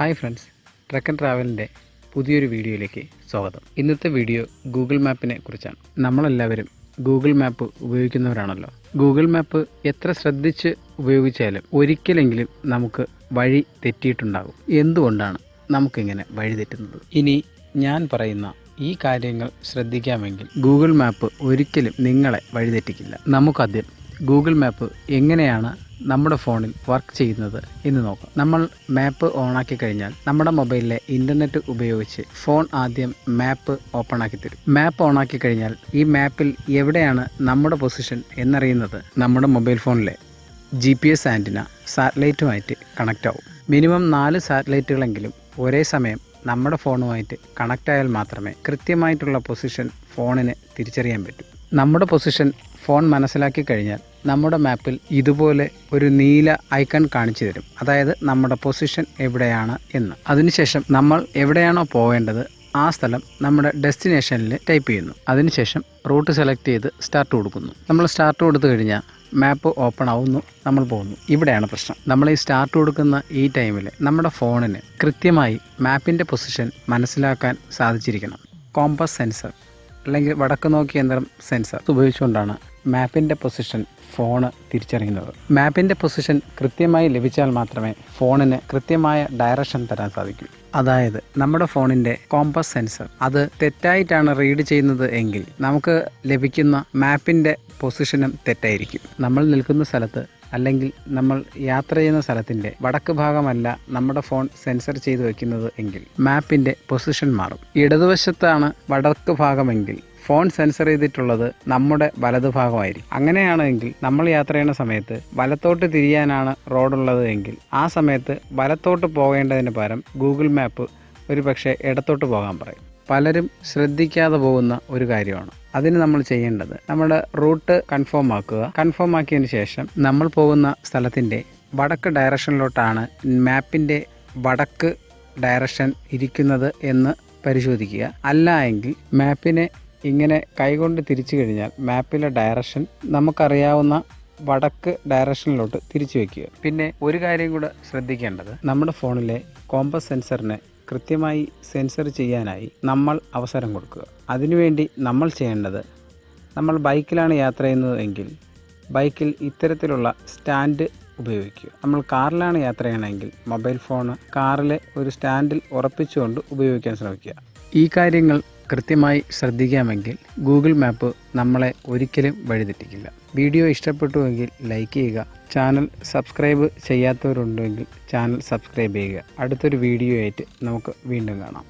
Hi friends truck and ട്രാവലിന്റെ പുതിയൊരു വീഡിയോയിലേക്ക് സ്വാഗതം. ഇന്നത്തെ വീഡിയോ ഗൂഗിൾ മാപ്പിനെ കുറിച്ചാണ്. നമ്മളെല്ലാവരും ഗൂഗിൾ മാപ്പ് ഉപയോഗിക്കുന്നവരാണല്ലോ. ഗൂഗിൾ മാപ്പ് എത്ര ശ്രദ്ധിച്ച് ഉപയോഗിച്ചാലും ഒരിക്കലെങ്കിലും നമുക്ക് വഴി തെറ്റിയിട്ടുണ്ടാകും. എന്തുകൊണ്ടാണ് നമുക്കിങ്ങനെ വഴി തെറ്റുന്നത്? ഇനി ഞാൻ പറയുന്ന ഈ കാര്യങ്ങൾ ശ്രദ്ധിക്കാമെങ്കിൽ ഗൂഗിൾ മാപ്പ് ഒരിക്കലും നിങ്ങളെ വഴിതെറ്റിക്കില്ല നമുക്കാദ്യം ഗൂഗിൾ മാപ്പ് എങ്ങനെയാണ് നമ്മുടെ ഫോണിൽ വർക്ക് ചെയ്യുന്നത് എന്ന് നോക്കാം. നമ്മൾ മാപ്പ് ഓണാക്കി കഴിഞ്ഞാൽ നമ്മുടെ മൊബൈലിലെ ഇന്റർനെറ്റ് ഉപയോഗിച്ച് ഫോൺ ആദ്യം മാപ്പ് ഓപ്പൺ ആക്കി തരും. മാപ്പ് ഓണാക്കി കഴിഞ്ഞാൽ ഈ മാപ്പിൽ എവിടെയാണ് നമ്മുടെ പൊസിഷൻ എന്നറിയുന്നത് നമ്മുടെ മൊബൈൽ ഫോണിലെ ജി പി എസ് ആന്റിന സാറ്റലൈറ്റുമായിട്ട് കണക്റ്റ് ആവും. മിനിമം നാല് സാറ്റലൈറ്റുകളെങ്കിലും ഒരേ സമയം നമ്മുടെ ഫോണുമായിട്ട് കണക്റ്റ് ആയാൽ മാത്രമേ കൃത്യമായിട്ടുള്ള പൊസിഷൻ ഫോണിന് തിരിച്ചറിയാൻ പറ്റൂ. നമ്മുടെ പൊസിഷൻ ഫോൺ മനസ്സിലാക്കി കഴിഞ്ഞാൽ നമ്മുടെ മാപ്പിൽ ഇതുപോലെ ഒരു നീല ഐക്കൺ കാണിച്ചു തരും. അതായത് നമ്മുടെ പൊസിഷൻ എവിടെയാണ് എന്ന്. അതിനുശേഷം നമ്മൾ എവിടെയാണോ പോകേണ്ടത് ആ സ്ഥലം നമ്മുടെ ഡെസ്റ്റിനേഷനിൽ ടൈപ്പ് ചെയ്യുന്നു. അതിനുശേഷം റൂട്ട് സെലക്ട് ചെയ്ത് സ്റ്റാർട്ട് കൊടുക്കുന്നു. നമ്മൾ സ്റ്റാർട്ട് കൊടുത്തു കഴിഞ്ഞാൽ മാപ്പ് ഓപ്പൺ ആവുന്നു. നമ്മൾ പോകുന്നു. ഇവിടെയാണ് പ്രശ്നം. നമ്മൾ ഈ സ്റ്റാർട്ട് കൊടുക്കുന്ന ഈ ടൈമിൽ നമ്മുടെ ഫോണിന് കൃത്യമായി മാപ്പിന്റെ പൊസിഷൻ മനസ്സിലാക്കാൻ സാധിച്ചിരിക്കണം. കോമ്പസ് സെൻസർ അല്ലെങ്കിൽ വടക്ക് നോക്കി യന്ത്രം സെൻസർ ഉപയോഗിച്ചുകൊണ്ടാണ് മാപ്പിന്റെ പൊസിഷൻ ഫോണ് തിരിച്ചറിയുന്നത്. മാപ്പിന്റെ പൊസിഷൻ കൃത്യമായി ലഭിച്ചാൽ മാത്രമേ ഫോണിന് കൃത്യമായ ഡയറക്ഷൻ തരാൻ സാധിക്കൂ. അതായത് നമ്മുടെ ഫോണിന്റെ കോമ്പസ് സെൻസർ അത് തെറ്റായിട്ടാണ് റീഡ് ചെയ്യുന്നത് എങ്കിൽ നമുക്ക് ലഭിക്കുന്ന മാപ്പിന്റെ പൊസിഷനും തെറ്റായിരിക്കും. നമ്മൾ നിൽക്കുന്ന സ്ഥലത്ത് അല്ലെങ്കിൽ നമ്മൾ യാത്ര ചെയ്യുന്ന സ്ഥലത്തിന്റെ വടക്ക് ഭാഗമല്ല നമ്മുടെ ഫോൺ സെൻസർ ചെയ്തു വെക്കുന്നത് എങ്കിൽ മാപ്പിന്റെ പൊസിഷൻ മാറും. ഇടതുവശത്താണ് വടക്ക് ഭാഗമെങ്കിൽ ഫോൺ സെൻസർ ചെയ്തിട്ടുള്ളത് നമ്മുടെ വലതുഭാഗമായിരിക്കും അങ്ങനെയാണെങ്കിൽ നമ്മൾ യാത്ര ചെയ്യുന്ന സമയത്ത് വലത്തോട്ട് തിരിയാനാണ് റോഡുള്ളത് എങ്കിൽ ആ സമയത്ത് വലത്തോട്ട് പോകേണ്ടതിന് പകരം ഗൂഗിൾ മാപ്പ് ഒരു പക്ഷേ ഇടത്തോട്ട് പോകാൻ പറയും. പലരും ശ്രദ്ധിക്കാതെ പോകുന്ന ഒരു കാര്യമാണ്. അതിന് നമ്മൾ ചെയ്യേണ്ടത് നമ്മുടെ റൂട്ട് കൺഫേം ആക്കുക. കൺഫേം ആക്കിയതിന് ശേഷം നമ്മൾ പോകുന്ന സ്ഥലത്തിന്റെ വടക്ക് ഡയറക്ഷനിലോട്ടാണ് മാപ്പിന്റെ വടക്ക് ഡയറക്ഷൻ ഇരിക്കുന്നത് എന്ന് പരിശോധിക്കുക. അല്ല എങ്കിൽ മാപ്പിനെ ഇങ്ങനെ കൈകൊണ്ട് തിരിച്ചു കഴിഞ്ഞാൽ മാപ്പിലെ ഡയറക്ഷൻ നമുക്കറിയാവുന്ന വടക്ക് ഡയറക്ഷനിലോട്ട് തിരിച്ചു വയ്ക്കുക പിന്നെ ഒരു കാര്യം കൂടെ ശ്രദ്ധിക്കേണ്ടത് നമ്മുടെ ഫോണിലെ കോമ്പസ് സെൻസറിനെ കൃത്യമായി സെൻസർ ചെയ്യാനായി നമ്മൾ അവസരം കൊടുക്കുക. അതിനുവേണ്ടി നമ്മൾ ചെയ്യേണ്ടത് നമ്മൾ ബൈക്കിലാണ് യാത്ര ചെയ്യുന്നത് ബൈക്കിൽ ഇത്തരത്തിലുള്ള സ്റ്റാൻഡ് ഉപയോഗിക്കുക. നമ്മൾ കാറിലാണ് യാത്ര ചെയ്യണമെങ്കിൽ മൊബൈൽ ഫോൺ കാറിലെ ഒരു സ്റ്റാൻഡിൽ ഉറപ്പിച്ചുകൊണ്ട് ഉപയോഗിക്കാൻ ശ്രമിക്കുക. ഈ കാര്യങ്ങൾ കൃത്യമായി ശ്രദ്ധിക്കാമെങ്കിൽ ഗൂഗിൾ മാപ്പ് നമ്മളെ ഒരിക്കലും വഴിതെറ്റിക്കില്ല. വീഡിയോ ഇഷ്ടപ്പെട്ടുവെങ്കിൽ ലൈക്ക് ചെയ്യുക. ചാനൽ സബ്സ്ക്രൈബ് ചെയ്യാത്തവരുണ്ടെങ്കിൽ ചാനൽ സബ്സ്ക്രൈബ് ചെയ്യുക. അടുത്തൊരു വീഡിയോ ആയിട്ട് നമുക്ക് വീണ്ടും കാണാം.